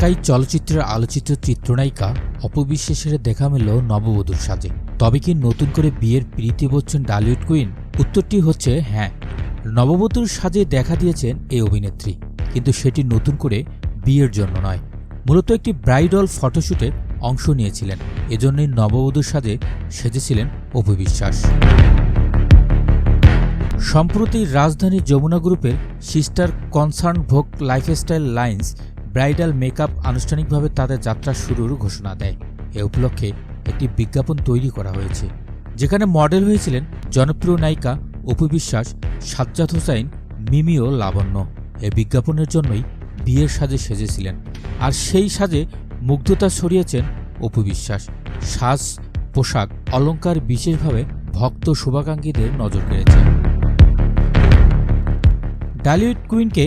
ঢাকাই চলচ্চিত্রের আলোচিত চিত্রনায়িকা অপবিশ্বাসের দেখা মিলল নববধূর সাজে। তবে কি নতুন করে বিয়ের প্রীতি বচ্চন ডালিউড কুইন? উত্তরটি হচ্ছে হ্যাঁ। নববধূর সাজে দেখা দিয়েছেন এই অভিনেত্রী। কিন্তু সেটি নতুন করে বিয়ের জন্য নয়। মূলত একটি ব্রাইডল ফটোশ্যুটে অংশ নিয়েছিলেন। এজন্যই নববধূর সাজে সেজেছিলেন অপবিশ্বাস। সম্প্রতি রাজধানী যমুনা গ্রুপের sister concern Vogue lifestyle lines bridal makeup আনুষ্ঠানিকভাবে তাদের যাত্রা শুরুর ঘোষণা দেয়। এ উপলক্ষে একটি বিজ্ঞাপন তৈরি করা হয়েছে, যেখানে মডেল হয়েছিলেন জনপ্রিয় নায়িকা অপু বিশ্বাস, সাজ্জাদ হোসাইন, মিমি ও লাবণ্য। এ বিজ্ঞাপনের জন্যই বিয়ের সাজে সেজেছিলেন আর সেই সাজে মুগ্ধতা ছড়িয়েছেন অপু বিশ্বাস। সাজ, পোশাক অলঙ্কার বিশেষভাবে ভক্ত শুভাকাঙ্ক্ষীদের নজর কেড়েছে। ডালিউড কুইনকে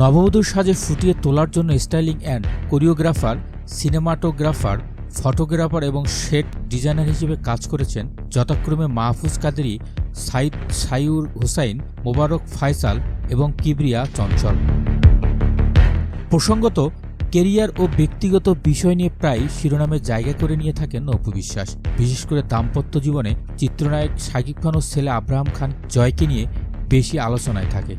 নববধূর সাজে ফুটিয়ে তোলার জন্য styling and choreographer, cinematographer, photographer এবং সেট ডিজাইনার হিসেবে কাজ করেছেন যথাক্রমে মাহফুজ কাদেরি, সাইদ সাইউর হুসাইন, মোবারক ফায়সাল এবং কিবরিয়া চঞ্চল। প্রসঙ্গত, কেরিয়ার ও ব্যক্তিগত বিষয় নিয়ে প্রায় শিরোনামে জায়গা করে নিয়ে থাকেন অপু বিশ্বাস। বিশেষ করে দাম্পত্য জীবনে চিত্রনায়ক শাকিব খান ও ছেলে আব্রাহাম খান জয়কে নিয়ে বেশি আলোচনায় থাকে।